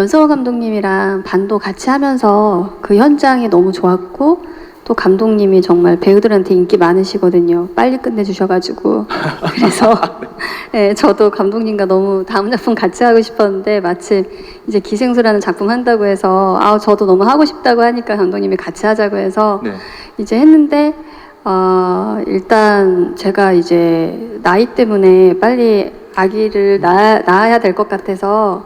연서호 감독님이랑 반도 같이 하면서 그 현장이 너무 좋았고 또 감독님이 정말 배우들한테 인기 많으시거든요. 빨리 끝내주셔가지고 그래서 네, 저도 감독님과 너무 다음 작품 같이 하고 싶었는데 마침 이제 기생수라는 작품 한다고 해서 아 저도 너무 하고 싶다고 하니까 감독님이 같이 하자고 해서 네. 이제 했는데 어, 일단 제가 이제 나이 때문에 빨리 아기를 낳아, 낳아야 될 것 같아서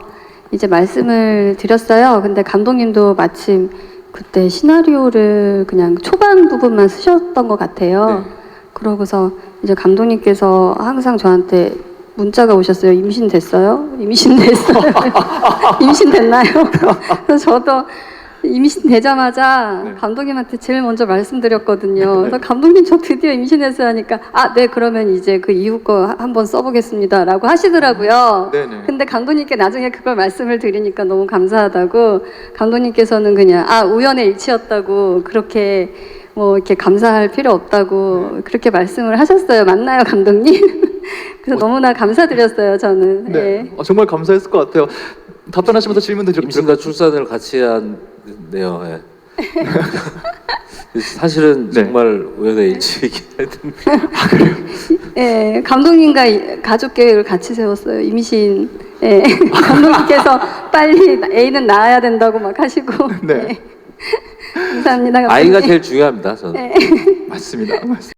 이제 말씀을 드렸어요. 근데 감독님도 마침 그때 시나리오를 그냥 초반 부분만 쓰셨던 것 같아요. 네. 그러고서 이제 감독님께서 항상 저한테 문자가 오셨어요. 임신 됐어요? 임신 됐어요? 임신 됐나요? 그래서 저도 임신 되자마자 네. 감독님한테 제일 먼저 말씀드렸거든요. 그래서 감독님 저 드디어 임신했어요 하니까 아, 네, 그러면 이제 그 이후 거 한번 써보겠습니다. 라고 하시더라고요. 네네. 근데 감독님께 나중에 그걸 말씀을 드리니까 너무 감사하다고 감독님께서는 그냥 아, 우연의 일치였다고 그렇게 뭐 이렇게 감사할 필요 없다고 그렇게 말씀을 하셨어요. 맞나요, 감독님? 그래서 너무나 감사드렸어요, 저는. 네. 예. 어, 정말 감사했을 것 같아요. 답변하시면서 질문도 드렸 임신과 출산을 같이 한 네요. 예. 사실은 네. 정말 우연의 일치이긴 했는데 예, 감독님과 이- 가족 계획을 같이 세웠어요. 임신. 예, 감독님께서 빨리 애는 낳아야 된다고 막 하시고. 네. 예. 감사합니다. 감독님. 아이가 제일 중요합니다. 저는. 예. 맞습니다. 맞습니다.